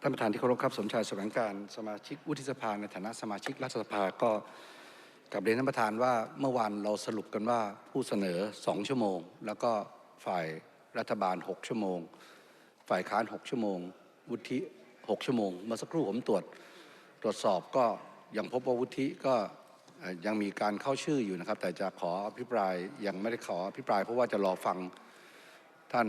ท่านประธานที่เคารพครับสมชายแสวงการสมาชิกวุฒิสภาในฐานะสมาชิกรัฐสภาก็กลับเรียนท่านประธานว่าเมื่อวานเราสรุปกันว่าผู้เสนอ 2 ชั่วโมง แล้วก็ฝ่ายรัฐบาล 6 ชั่วโมง ฝ่ายค้าน 6 ชั่วโมง วุฒิ 6 ชั่วโมง เมื่อสักครู่ผมตรวจตรวจสอบก็ยังพบว่าวุฒิก็ยังมีการเข้าชื่ออยู่นะครับ แต่จะขออภิปรายยังไม่ได้ขออภิปรายเพราะว่าจะรอฟังท่าน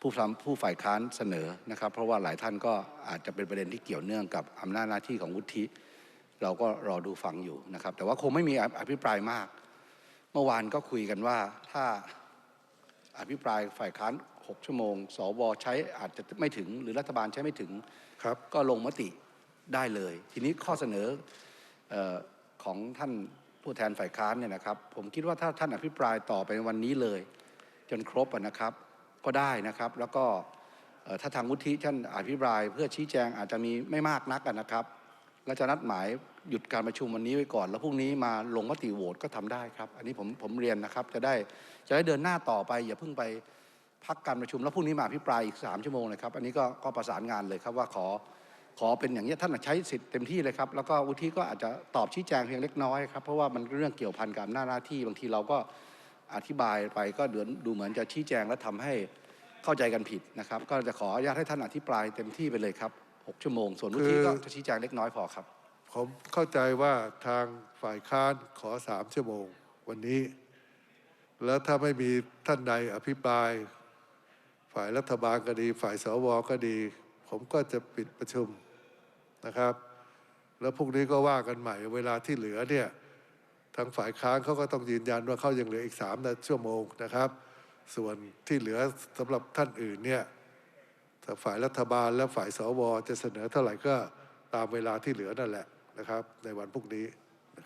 ผู้ทำผู้ฝ่ายค้านเสนอนะครับ เพราะว่าหลายท่านก็อาจจะเป็นประเด็นที่เกี่ยวเนื่องกับอำนาจหน้าที่ของวุฒิเราก็รอดูฟังอยู่นะครับ แต่ว่าคงไม่มีออภิปรายมาก เมื่อวานก็คุยกันว่าถ้าอภิปรายฝ่ายค้าน 6 ชั่วโมง สวใช้อาจจะไม่ถึง หรือรัฐบาลใช้ไม่ถึงครับก็ลงมติได้เลย ทีนี้ข้อเสนอเออของท่านผู้แทนฝ่ายค้านเนี่ยนะครับ ผมคิดว่าถ้าท่านอภิปรายต่อไปวันนี้เลย จนครบอะนะครับ ก็ได้นะครับ แล้วก็ถ้าทางวุฒิท่านอภิปราย เพื่อชี้แจงอาจจะมีไม่มากนักนะครับและจะนัดหมายหยุดการประชุมวันนี้ไว้ก่อน แล้วพรุ่งนี้มาลงมติโหวตก็ทำได้ครับ อันนี้ผมผมเรียนนะครับ จะได้จะได้เดินหน้าต่อไป อย่าเพิ่งไปพักการประชุม แล้วพรุ่งนี้มาอภิปรายอีก 3 ชั่วโมงเลยครับ อันนี้ก็ก็ประสานงานเลยครับว่าขอขอเป็นอย่างนี้ท่านใช้สิทธิ์เต็มที่เลยครับ แล้วก็วุฒิก็อาจจะตอบชี้แจงเพียงเล็กน้อยครับ เพราะว่ามันเรื่องเกี่ยวพันกับอำนาหน้าที่บางทีเราก็ อธิบายไปก็เดือนดูเหมือนจะชี้แจงและทำให้เข้าใจกันผิดนะครับ ก็จะขออนุญาตให้ท่านอธิบายเต็มที่ไปเลยครับหกชั่วโมง ส่วนวุฒิก็จะชี้แจงเล็กน้อยพอครับ ผมเข้าใจว่าทางฝ่ายค้านขอสามชั่วโมงวันนี้ แล้วถ้าไม่มีท่านใดอภิปราย ฝ่ายรัฐบาลก็ดี ฝ่ายสวก็ดี ผมก็จะปิดประชุมนะครับ แล้วพรุ่งนี้ก็ว่ากันใหม่เวลาที่เหลือเนี่ย ทางฝ่ายค้านเขาก็ต้องยืนยันว่าเขายังเหลืออีกสามชั่วโมงนะครับ ส่วนที่เหลือสำหรับท่านอื่นเนี่ยฝ่ายรัฐบาลและฝ่ายสวจะเสนอเท่าไหร่ก็ตามเวลาที่เหลือนั่นแหละนะครับ ในวันพรุ่งนี้